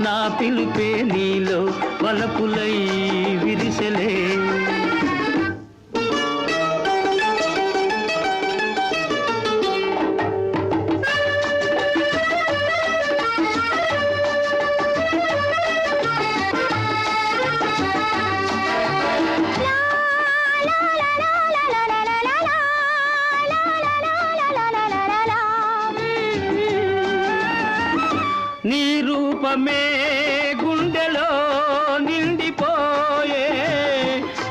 నా పిలుపే నీలో వలపులై విరిసలే. నీ రూపమే గుండెలో నిండిపోయే.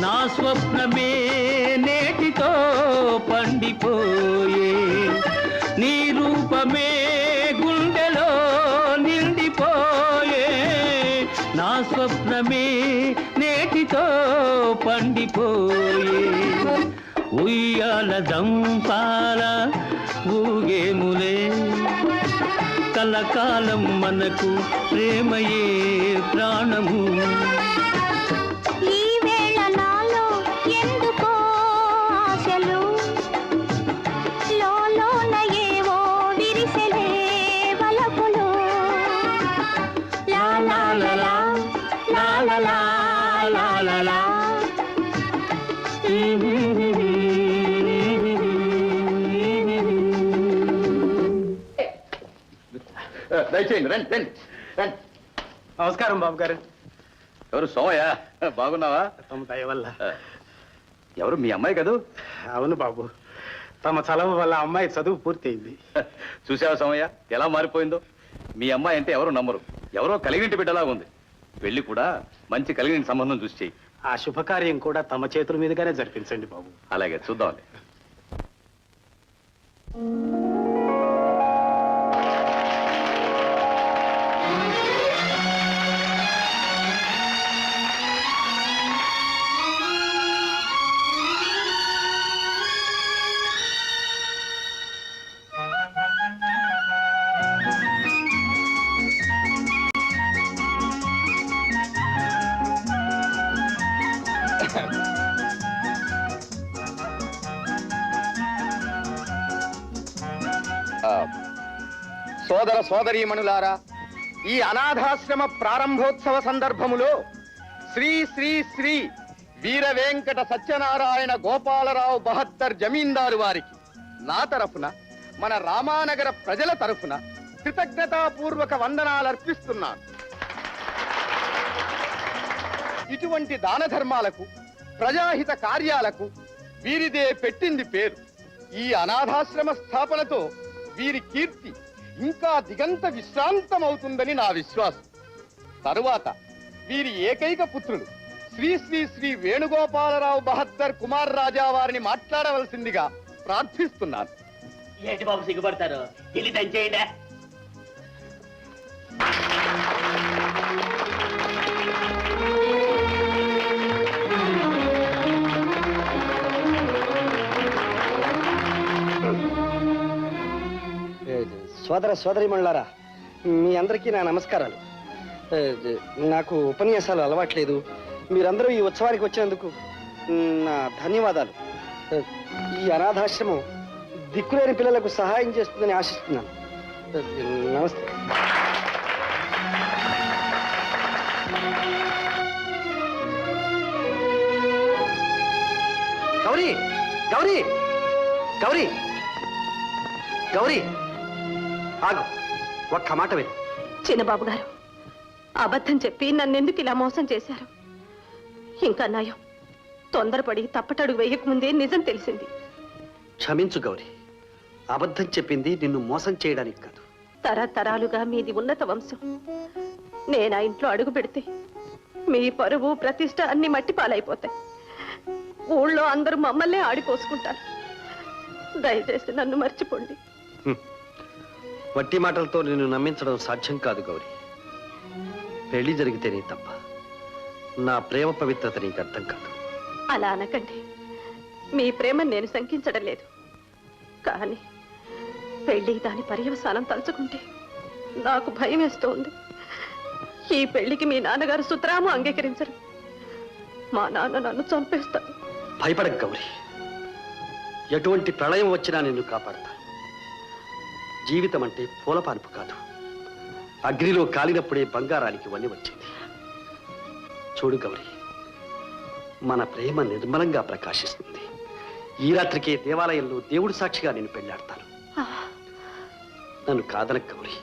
నా స్వప్నమే నేటితో పండిపోయే. నీ రూపమే గుండెలో నిండిపోయే. నా స్వప్నమే నేటితో పండిపోయే. ఉయ్యాల దంప కాలం మనకు ప్రేమయే ప్రాణము. దయచేయండి రండి రండి రండి. నమస్కారం బాబు గారు ఎవరు సోమయ్య? బాగున్నావా? తమ దయ వల్ల. ఎవరు మీ అమ్మాయి కదూ? అవును బాబు. తమ చలవ వల్ల అమ్మాయి చదువు పూర్తయింది. చూసావా సోమయ్య? ఎలా మారిపోయిందో? మీ అమ్మాయి అంటే ఎవరు నమ్మరు. ఎవరో కలిగింటి బిడ్డలా ఉంది. పెళ్ళి కూడా మంచి కలిగిన సంబంధం చూసి చెయ్యి. ఆ శుభకార్యం కూడా తమ చేతుల మీదుగానే జరిపించండి బాబు. అలాగే చూద్దాంలే సోదర సోదరీమణులారా ఈ అనాథాశ్రమ ప్రారంభోత్సవ సందర్భములో శ్రీ శ్రీ శ్రీ వీర వెంకట సత్యనారాయణ గోపాలరావు బహద్దర్ జమీందారు వారికి నా తరఫున మన రామానగర ప్రజల తరఫున కృతజ్ఞతాపూర్వక వందనాలు అర్పిస్తున్నాను ఇటువంటి దాన ధర్మాలకు ప్రజాహిత కార్యాలకు వీరిదే పెట్టింది పేరు. ఈ అనాథాశ్రమ స్థాపనతో వీరి కీర్తి ఇంకా దిగంత విశ్రాంతమవుతుందని నా విశ్వాసం. తరువాత వీరి ఏకైక పుత్రుడు శ్రీ శ్రీ శ్రీ వేణుగోపాలరావు బహద్దర్ కుమార్ రాజా వారిని మాట్లాడవలసిందిగా ప్రార్థిస్తున్నాను. ఏంటి బాబు సిగ్గుపడతారు? వెళ్ళి దంచేయండి. సోదర సోదరిమణులారా మీ అందరికీ నా నమస్కారాలు. నాకు ఉపన్యాసాలు అలవాట్లేదు. మీరందరూ ఈ ఉత్సవానికి వచ్చినందుకు నా ధన్యవాదాలు. ఈ అనాథాశ్రమం దిక్కులేని పిల్లలకు సహాయం చేస్తుందని ఆశిస్తున్నాను. నమస్తే. గౌరీ గౌరీ గౌరీ గౌరీ. ఆగు. ఒక్క మాట విను. చిన్నబాబు గారు అబద్ధం చెప్పి నన్నెందుకు ఇలా మోసం చేశారు? ఇంకా నయం. తొందరపడి తప్పటడుగు వేయకముందే నిజం తెలిసింది. క్షమించు గౌరీ. అబద్ధం చెప్పింది నిన్ను మోసం చేయడానికి కాదు. తరతరాలుగా మీది ఉన్నత వంశం. నేను ఆ ఇంట్లో అడుగు పెడితే మీ పరువు ప్రతిష్ట అన్ని మట్టి పాలైపోతాయి ఊళ్ళో అందరూ మమ్మల్నే ఆడిపోసుకుంటారు. దయచేసి నన్ను మర్చిపోండి. వట్టి మాటలతో నిన్ను నమ్మించడం సాధ్యం కాదు గౌరీ. పెళ్ళి జరిగితేనే తప్ప నా ప్రేమ పవిత్రత నీకు అర్థం కాదు. అలా అనకండి. మీ ప్రేమ నేను శంకించడం లేదు. కానీ పెళ్ళి దాని పర్యవసానం తలుచుకుంటే నాకు భయం వేస్తోంది. ఈ పెళ్ళికి మీ నాన్నగారు సుతరాము అంగీకరించరు. మా నాన్న నన్ను చంపేస్తాడు భయపడక గౌరీ. ఎటువంటి ప్రళయం వచ్చినా నిన్ను కాపాడతాను. జీవితం అంటే పూలపాన్పు కాదు. అగ్నిలో కాలినప్పుడే బంగారానికి వన్ని వచ్చింది. చూడు గౌరీ మన ప్రేమ నిర్మలంగా ప్రకాశిస్తుంది. ఈ రాత్రికే దేవాలయంలో దేవుడు సాక్షిగా నేను పెళ్ళాడతాను. నన్ను కాదనక గౌరీ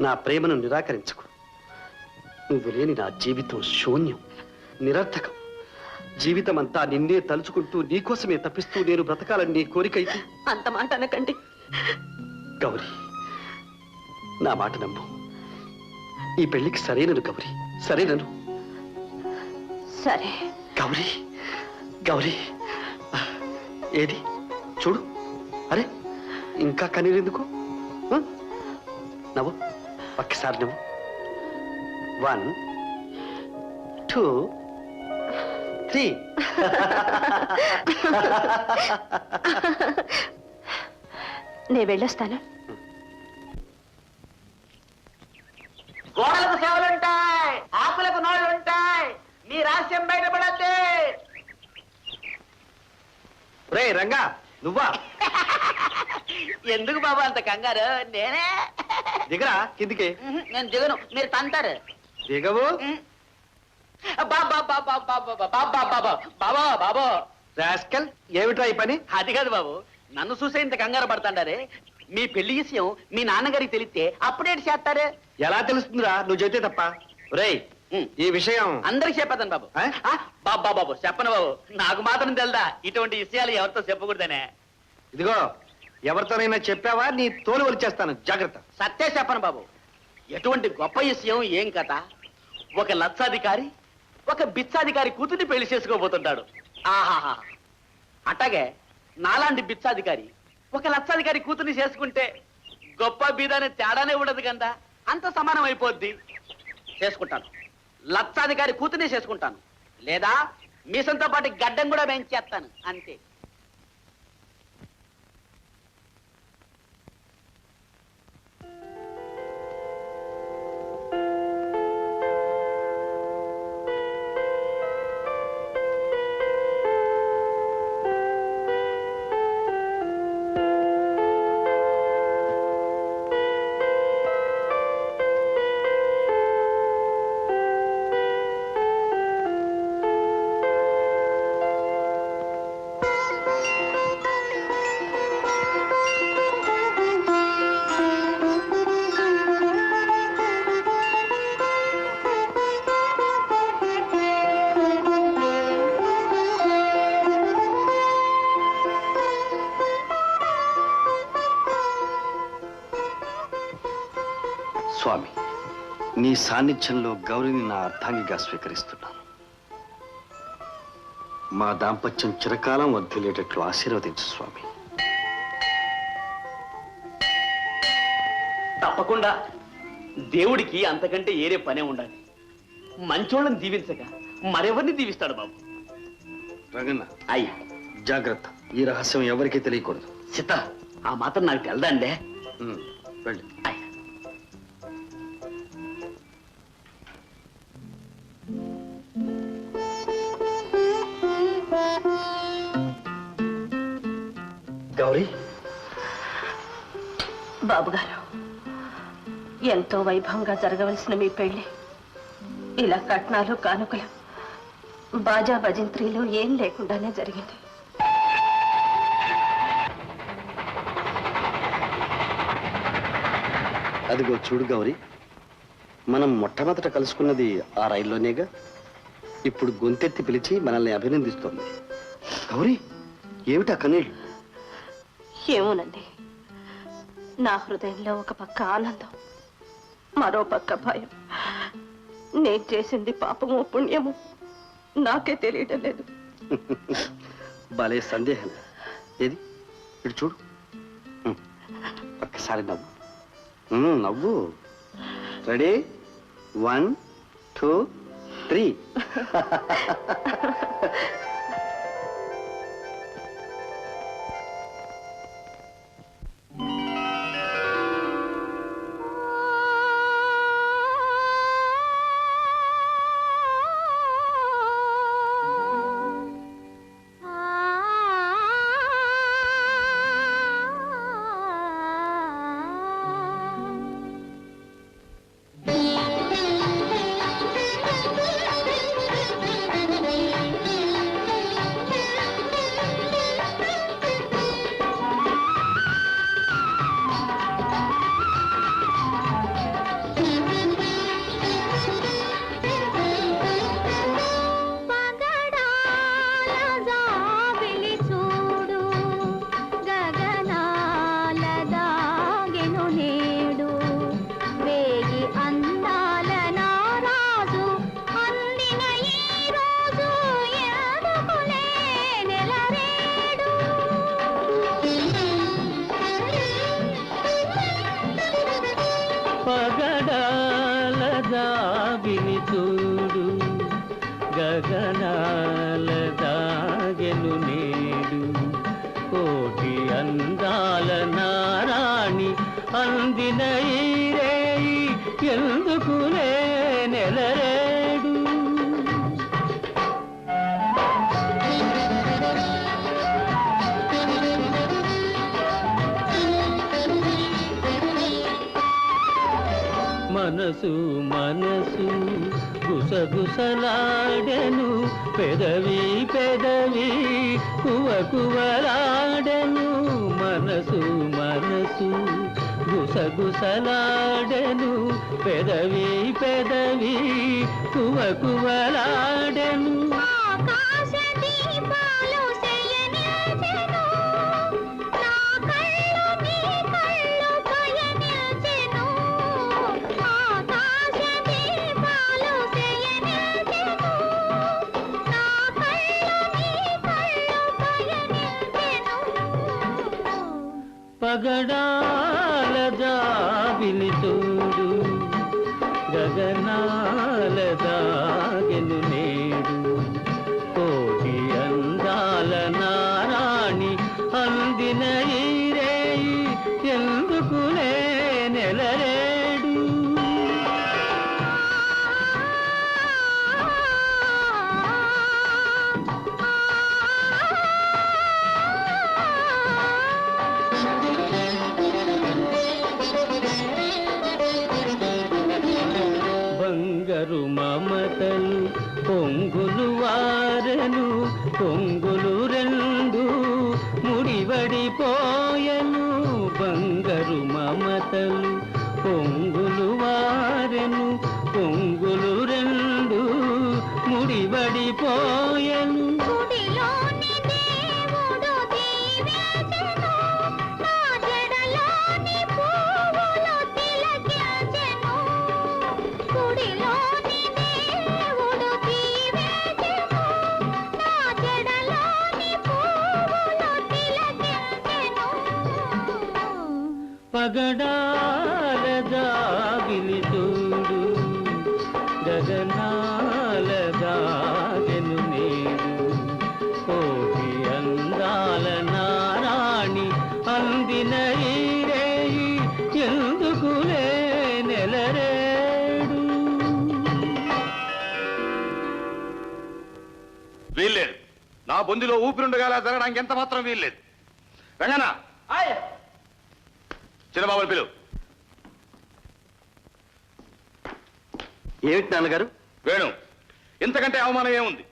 నా ప్రేమను నిరాకరించకు. నువ్వు లేని నా జీవితం శూన్యం నిరర్థకం. జీవితం అంతా నిన్నే తలుచుకుంటూ నీకోసమే తప్పిస్తూ నేను బ్రతకాలని నీ కోరికైతే అంత మాట అనకండి. గౌరీ నా మాట నమ్ము. ఈ పెళ్ళికి సరైనను గౌరీ సరైనను. సరే. గౌరీ గౌరీ ఏది? చూడు. అరే ఇంకా కన్నీరెందుకు ఆ? నవ్వు ఒక్కసారి నవ్వు. One two three. నేను వెళ్ళొస్తాను గోడలకు సేవలుంటాయి ఆకులకు నోళ్ళుంటాయి మీ రహస్యం బయటపడద్దే రే రంగా నువ్వా ఎందుకు బాబా అంత కంగారు నేనే దిగరా కిందికి నేను దిగను మీరు తంతారు దిగవు బాబా బాబా బాబా బాబా బాబా బాబా బాబా రాస్కల్ ఏమిట్రా ఈ పని అది కాదు బాబు నన్ను చూసే ఇంత కంగారు పడతాండారే? మీ పెళ్ళి విషయం మీ నాన్నగారికి తెలిస్తే అప్పుడేటి చేస్తారే? ఎలా తెలుస్తుందిరా? నువ్వు చెబితే తప్ప. రేయ్. ఈ విషయం అందరికి చెప్పేద్దాను బాబు. బాబా బాబు చెప్పను బాబు. నాకు మాత్రం తెలుదా ఇటువంటి విషయాలు ఎవరితో చెప్పకూడదనే. ఇదిగో ఎవరితోనైనా చెప్పావా? నీ తోలు వచ్చేస్తాను జాగ్రత్త. సత్తే చెప్పను బాబు. ఎటువంటి గొప్ప విషయం ఏం కథ? ఒక లక్షాధికారి ఒక బిచ్చాధికారి కూతుర్ని పెళ్ళి చేసుకోబోతుంటాడు. ఆహాహా. అట్లాగే నాలాంటి బిచ్చాధికారి ఒక లక్షాధికారి కూతుర్ని చేసుకుంటే గొప్ప బీదానే తేడానే ఉండదు కదా అంత సమానం అయిపోద్ది. చేసుకుంటాను. లక్షాధికారి కూతుర్ని చేసుకుంటాను. లేదా మీసంతో పాటు గడ్డం కూడా పెంచేస్తాను అంతే. స్వామి నీ సాన్నిధ్యంలో గౌరిని నా అర్థాంగిగా స్వీకరిస్తున్నాను. మా దాంపత్యం చిరకాలం వర్ధిల్లేటట్లు ఆశీర్వదించు స్వామి. తప్పకుండా దేవుడికి అంతకంటే ఏరే పనే ఉండాలి. మంచోళ్ళని దీవించక మరెవరిని దీవిస్తాడు బాబు? రంగన్న అయ్యా. జాగ్రత్త. ఈ రహస్యం ఎవరికీ తెలియకూడదు. చిత్త ఆ మాత్రం నాకు తెలదండే. వెళ్ళి. అయ్యా. బాబుగారు. ఎంతో వైభవంగా జరగవలసిన మీ పెళ్ళి. ఇలా కట్నాలు కానుకలు బాజా భజంత్రీలు ఏం లేకుండానే జరిగింది. అదిగో చూడు గౌరీ మనం మొట్టమొదట కలుసుకున్నది ఆ రైల్లోనేగా. ఇప్పుడు గొంతెత్తి పిలిచి మనల్ని అభినందిస్తోంది. గౌరీ ఏమిటా కన్నీళ్ళు? ఏమోనండి. నా హృదయంలో ఒక పక్క ఆనందం మరో పక్క భయం. నేను చేసింది పాపము పుణ్యము నాకే తెలియడం లేదు. భలే సందేహం. ఏది? ఇటు చూడు. ఒక్కసారి నవ్వు. నవ్వు. రెడీ? One two three. అందిన ఈ ఎందుకులే నెలరేడు మనసు మనసు గుసగుసలాడెను పెదవి పెదవి కువ కువలాడెను మనసు మనసు గుసగుసలాడెను పెదవి పెదవి కువ కువలాడెను. ఆకాశ చూడు గగనాలదా. பொங்கு బొందిలో ఊపిరుండగా జరగడానికి ఎంత మాత్రం వీల్లేదు. రంగనా చిన్నబాబుని పిలువు ఏమిటి నాన్నగారు? వేణు ఇంతకంటే అవమానం ఏముంది?